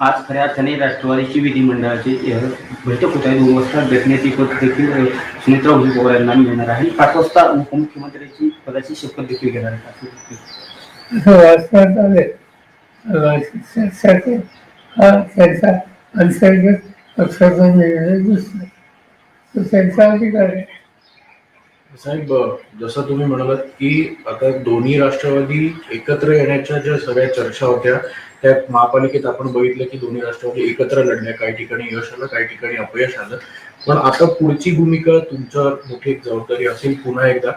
आज खऱ्या अर्थाने राष्ट्रवादीची विधिमंडळाची बैठक होत आहे? दोन वाजता भेटण्याची पद देखील सुमित्रा पवार यांना मिळणार आहे. पाच वाजता उपमुख्यमंत्र्यांची पदाची शपथ देखील घेणार आहे त्यांचा अंतर्गत पक्षाचा निर्णय दिसला तो त्यांचा अधिकार आहे. साहेब जसं तुम्ही म्हणालात की आता दोन्ही राष्ट्रवादी एकत्र येण्याच्या ज्या सगळ्या चर्चा होत्या त्या महापालिकेत आपण बघितलं की दोन्ही राष्ट्रवादी एकत्र लढल्या काही ठिकाणी यश आलं काही ठिकाणी अपयश आलं. पण आता पुढची भूमिका तुमच्यावर मोठी एक जबाबदारी असेल पुन्हा एकदा.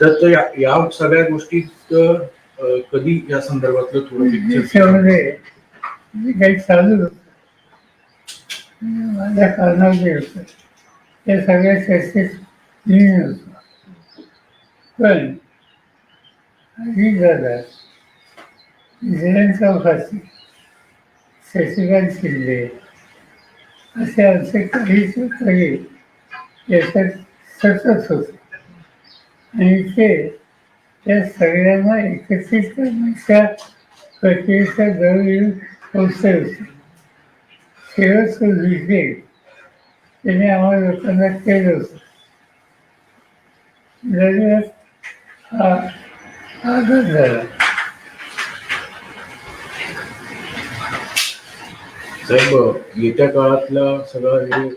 तर या या सगळ्या गोष्टीत कधी या संदर्भातलं थोडं काही चालू माझ्या होतं हे सगळ्या चर्चेत क्लीन होतो पण ही जागा जयंत चौकाशी शशिकांत शिंदे असे आमचे काहीच काही याच्यात सतत होते. आणि ते त्या सगळ्यांना एकत्रित करण्याच्या प्रक्रियेचा जवळ येऊन पोचले होते. शेवटचं विषय त्याने आम्हाला लोकांना केलं होतं. दरम्यान हा आघात झाला. साहेब येत्या काळातल्या सगळं हे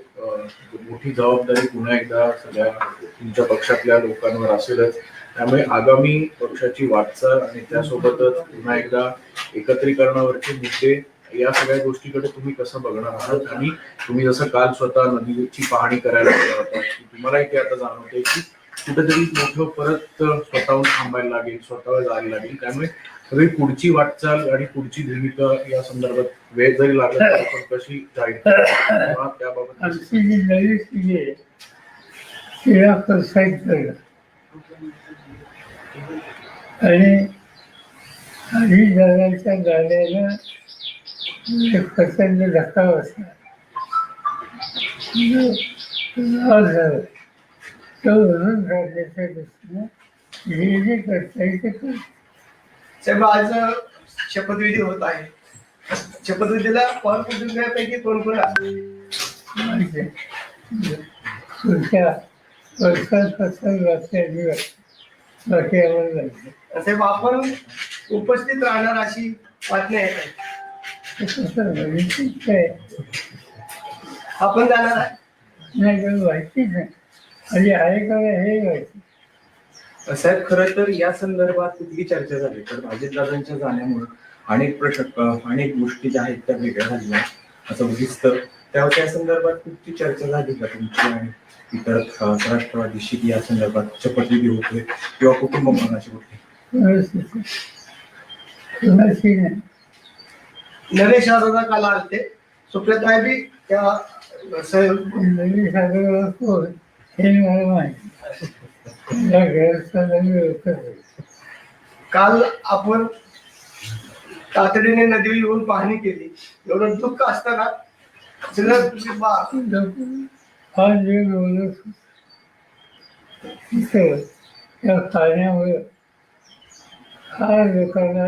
मोठी जबाबदारी पुन्हा एकदा सगळ्या तुमच्या पक्षातल्या लोकांवर असेलच. त्यामुळे आगामी पक्षाची वाटचाल आणि त्यासोबतच पुन्हा एकदा एकत्रीकरणावरचे मुद्दे या सगळ्या गोष्टीकडे तुम्ही कसं बघणार आहात? आणि तुम्ही जसं काल स्वतः नदीची पाहणी करायला गेला होता तुम्हालाही ते आता जाणवते की कुठेतरी मोठं परत स्वतःहून थांबायला लागेल स्वतःवर जायला लागेल. त्यामुळे सगळी पुढची वाटचाल आणि पुढची भूमिका या संदर्भात वेळ जरी लागला पण कशी जाईल? त्याबाबत आमची जी नवी पिढी आहे तिला करणं आणि आधी जगाच्या गाड्याला एक प्रचंड धक्का बसला झाला तो दृष्टीनं जे जे करता येईल ते करतो. साहेब आज शपथविधी होत आहे. शपथविधीला पवार कुटुंबियापैकी कोण कोण आहे? दिवस बाकी लागते साहेब आपण उपस्थित राहणार अशी बातमी येत आहे. आपण जाणार आहे. नाही काही आहे का हे साहेब खरं तर या संदर्भात कुठली चर्चा झाली? तर अजितदादांच्या जाण्यामुळे अनेक प्रश्न अनेक गोष्टी ज्या आहेत त्या वेगळ्या झाल्या असं दिसतं त्या त्या संदर्भात कुठची चर्चा झाली का तुमची आणि इतर राष्ट्रवादीशी या संदर्भात शपथविधी होतोय किंवा कुटुंब मनाची नाही. नरेश दादा काल आलते सुप्रिया बी त्या काल आपण तातडीने नदीवर येऊन पाहणी केली एवढं दुःख असताना सगळं बा- हा फार लोकांना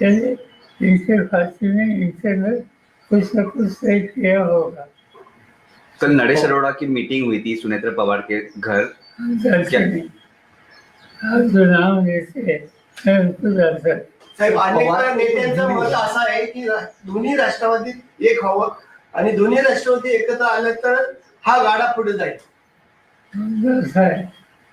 चलिए कुछ न कुछ किया होगा कल नरेश अरोड़ा की मीटिंग हुई थी सुनेत्रा पवार के घर हम जानते क्या? नहीं आप जो नाम लेते मैं उनको जानता। साहेब अनेक नेत्यांचं मत असं आहे की दोन्ही राष्ट्रवादीत एक हवं आणि दोन्ही राष्ट्रवादी एकत्र आलं तर हा गाडा पुढे जाईल असं आहे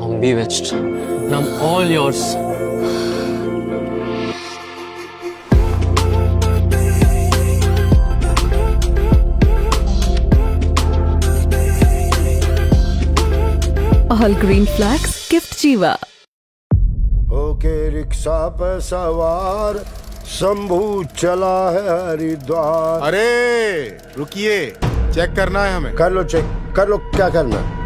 I'm bewitched. And I'm all yours. All green flags gift Jiva. होके रिक्शा पे सवार शंभू चला है हरिद्वार अरे रुकिए चेक करना है हमें कर लो चेक कर लो क्या करना है?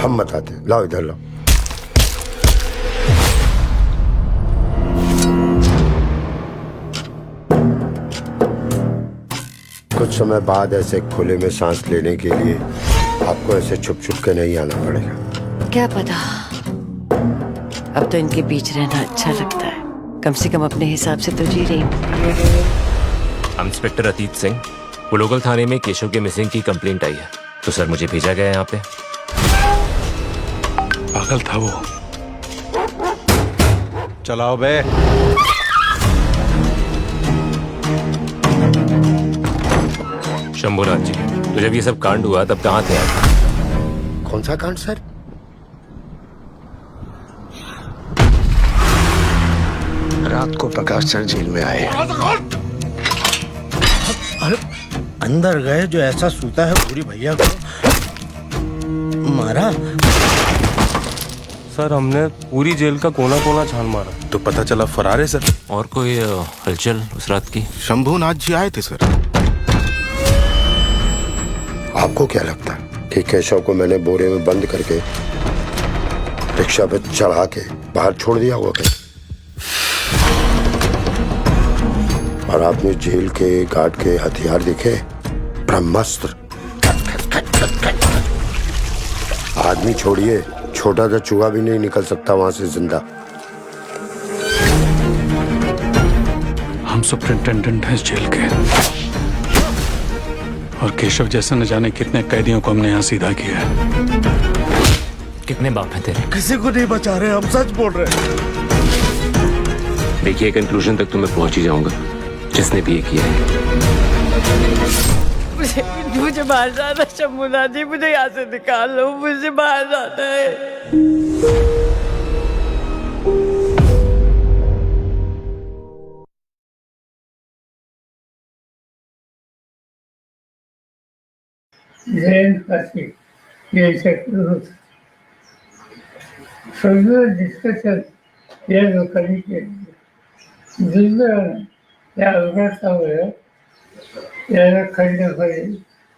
हम बताते हैं। लाओ इधर लाओ। कुछ समय बाद ऐसे खुले में सांस लेने के लिए आपको ऐसे छुप छुप के नहीं आना पड़ेगा। क्या पता? अब तो इनके बीच रहना अच्छा लगता है। कम से कम अपने हिसाब से तो जी रही हूँ। इंस्पेक्टर अतीत सिंह पुलोगल थाने में केशव के मिसिंग की कंप्लेंट आई है। तो सर मुझे भेजा गया है यहाँ पे। पागल था वो। चलाओ बे। शंभुनाथ जी तो जब ये सब कांड हुआ तब कहाँ थे आप? कौन सा कांड सर? रात को प्रकाश सर जेल में आए। अरे अंदर गए जो ऐसा सूता है पूरी भैया को। मारा? सर हमने पूरी जेल का कोना कोना छान मारा। तो पता चला फरार है सर? और कोई अ, हलचल उस रात की? शंभूनाथ जी आए थे सर। आपको क्या लगता है कि केशव को मैंने बोरे में बंद करके रिक्शा पे चढ़ा के बाहर छोड़ दिया हुआ कहीं और आपने जेल के गार्ड के हथियार दिखे? ब्रह्मास्त्र। आदमी छोड़िए। छोटा सा चूहा भी नहीं निकल सकता वहाँ से ज़िंदा। हम सुपरिंटेंडेंट हैं इस जेल के। और केशव जैसे न जाने कितने कैदियों को हमने यहाँ सीधा किया है। कितने बाप हैं तेरे? किसी को नहीं बचा रहे हम सच बोल रहे हैं। देखिए कंक्लूजन तक तो मैं पहुँच ही जाऊँगा। जिसने भी ये किया है। मुझे बाहर जाना शमुना जी मुझे यहाँ से निकाल लो। मुझे बाहर जाना है। ये डिस्कशन के लिए। जिसमें यह खंड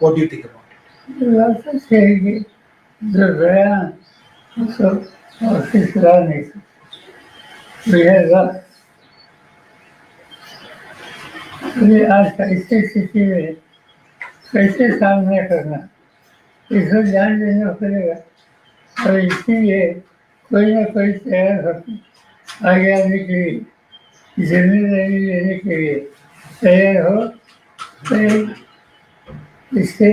What do you what do you think about असंच आहे की जर वेळा असं We have वेळेला तुम्ही आज ऐसी स्थिति में कैसे सामना करना इसको ध्यान देना पड़ेगा और इसीलिए कोई ना कोई तैयार हो आगे आने के लिए जिम्मेदारी लेने के लिए तैयार हो तो इससे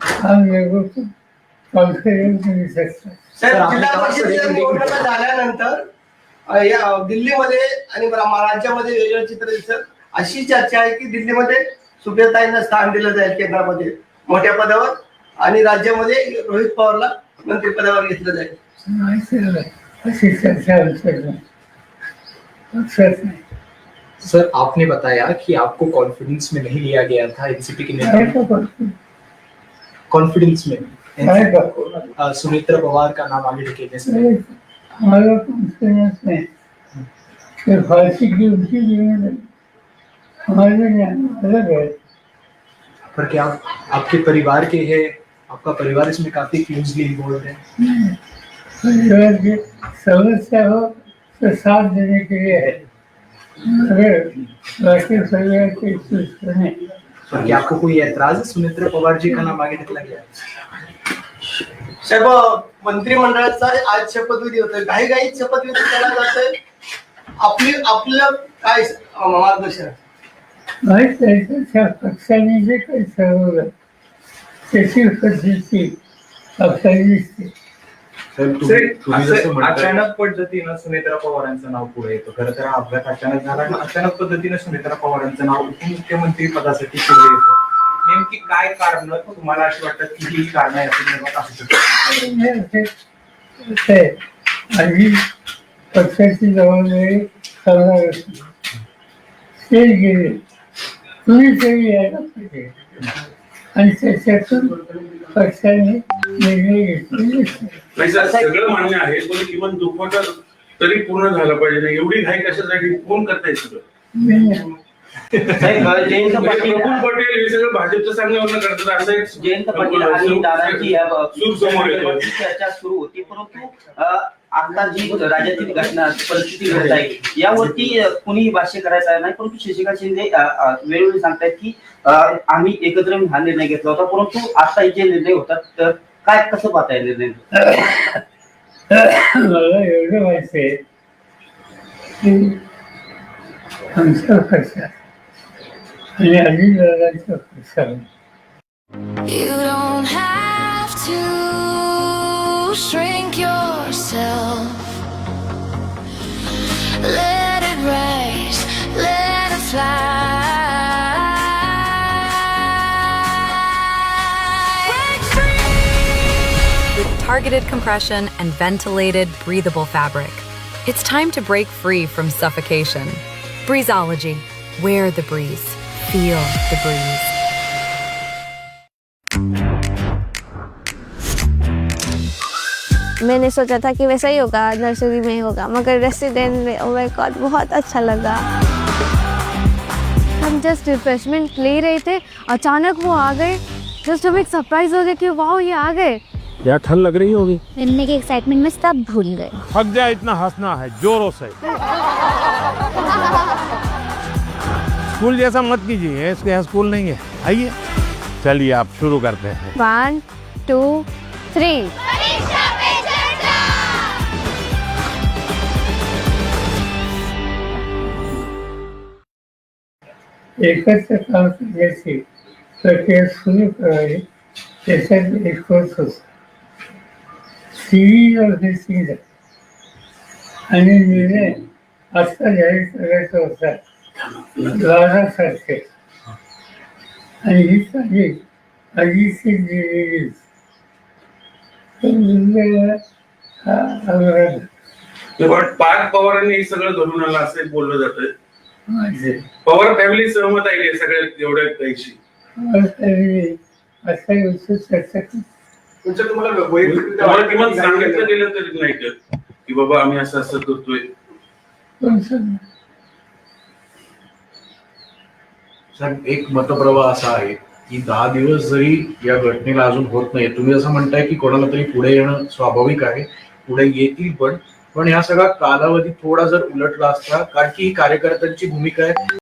हम लोगों को कॉन्फिडेंस मिल सकता। है जिल्हा सर, एक निवडणुका झाल्यानंतर अ, या दिल्लीमध्ये आणि रा- राज्यामध्ये वेगळं चित्र दिसत अशी चर्चा आहे की दिल्लीमध्ये सुप्रियाताईंना स्थान दिलं जाईल केंद्रामध्ये मोठ्या पदावर आणि राज्यामध्ये रोहित पवारला मंत्रिपदावर घेतलं जाईल. माहिती आहे, अशी चर्चा. पक्षात नाही. सर आपने बताया कि आपको कॉन्फिडेंस में नहीं लिया गया था एनसीपी के नेता कॉन्फिडेंस में। करतो? अ, सुमित्रा पवार का नाम आगे ढकेलने से अरे, आम्हाला कॉन्फिडन्स नाही की उनकी जीवन हमारे अलग है। पर क्या आप, आपके परिवार के हैं? आपका परिवार इसमें काफ़ी क्लोजली इन्वॉल्व है। परिवार की समस्या हो तो साथ देने के लिए है। क्या आपको कोई ऐतराज है सुनेत्रा पवार जी का नाम आगे निकला गया सर्व मंत्रिमंडळाचा आज शपथविधी होतोय. काही काही शपथविधी केला जातोय. आपली आपलं काय मार्गदर्शन? आहे? माहीत त्याच्या पक्षाने जे काही ठरवलं त्याची पद्धती पक्षाने दिसते. साहेब तुम्ही तुम्ही जसं असं म्हणताय अचानक पद्धतीनं सुनेत्रा पवारांचं नाव पुढे येतं. खरं तर हा अपघात अचानक झाला आणि अचानक पद्धतीनं सुनेत्रा पवारांचं नाव उपमुख्यमंत्री पदासाठी पुढे येतं. नेमकी काय कारण? तुम्हाला अशी वाटतं की ही कारण आहे असं निर्माण असू शकतं ते पक्षाची जबाबदारी करणार असते. ते गेले. कुणीतरी यायला पाहिजे. आणि त्याच्यातून पक्षाने निर्णय घेतलेले. नाही सर सगळं मान्य आहे पण किमान दुप्पट तरी पूर्ण झालं पाहिजे ना एवढी घाई कशासाठी? कोण करताय सगळं? मी जयंत म्हणजे पाटील पटेल हे सगळं भाजपच्या सांगण्यावरनं करतात असं एक जयंत पाटील आणि दादांची या ब- सूर समोर येतो संदर्भातली चर्चा सुरू होती परंतु अ, आता जी राज्यातील घटना परिस्थिती घडत आहे यावरती अ, कुणीही भाष्य करायचं नाही परंतु शशिकांत शिंदे वेळोवेळी सांगतायत की आम्ही एकत्र हा निर्णय घेतला होता परंतु आता जे निर्णय होतात तर काय कसं पाहताय निर्णय? मला एवढं माहिती आहे की आमच्या पक्षात आणि अजितदादांच्या पक्षात You don't have to shrink targeted compression and ventilated, breathable fabric, it's time to break free from suffocation. Breezology. Wear the breeze. Feel the breeze. मैंने सोचा था कि वैसा ही होगा नर्सरी में ही होगा मगर रेसिडेंट में ओ माय गॉड बहुत अच्छा लगा हम जस्ट रिफ्रेशमेंट ले रहे थे अचानक वो आ गए जस्ट हमें एक सरप्राइज हो गया कि वाह ये आ गए या ठंड लग रही होगी। मिलने के एक्साइटमेंट में सब भूल गए। थक जाए इतना हंसना है जोरों से। स्कूल जैसा मत कीजिए इसके यहाँ स्कूल नहीं है। आइए। चलिए आप शुरू करते हैं। वन टू थ्री एकत्र काम करण्याची प्रक्रिया सुरू करावी एक कोर्स सिरीज ऑफ दिस आणि निर्णय असा जाहीर करायचा होता द्वारासारखे आणि ही तारीख अजितची दिलेली हा पण पार्थ पवारांनी हे सगळं धरून आलं असं बोललं जातं पवार फॅमिली सहमत आहे सगळ्या एवढ्या असा उत्सुक चर्चा तुम्हाला तुम्हाला किमान की सांगितलं काही- गेलं तरी नाही का की बाबा आम्ही असं असं करतोय. साहेब एक मतप्रवाह असा आहे की दहा दिवस जरी या घटनेला अजून होत नाही तुम्ही असं म्हणताय की कोणाला तरी पुढे येणं स्वाभाविक आहे पुढे येतील पण पण ह्या सगळा कालावधी थोडा जर उलटला असता कारण की ही कार्यकर्त्यांची भूमिका आहे.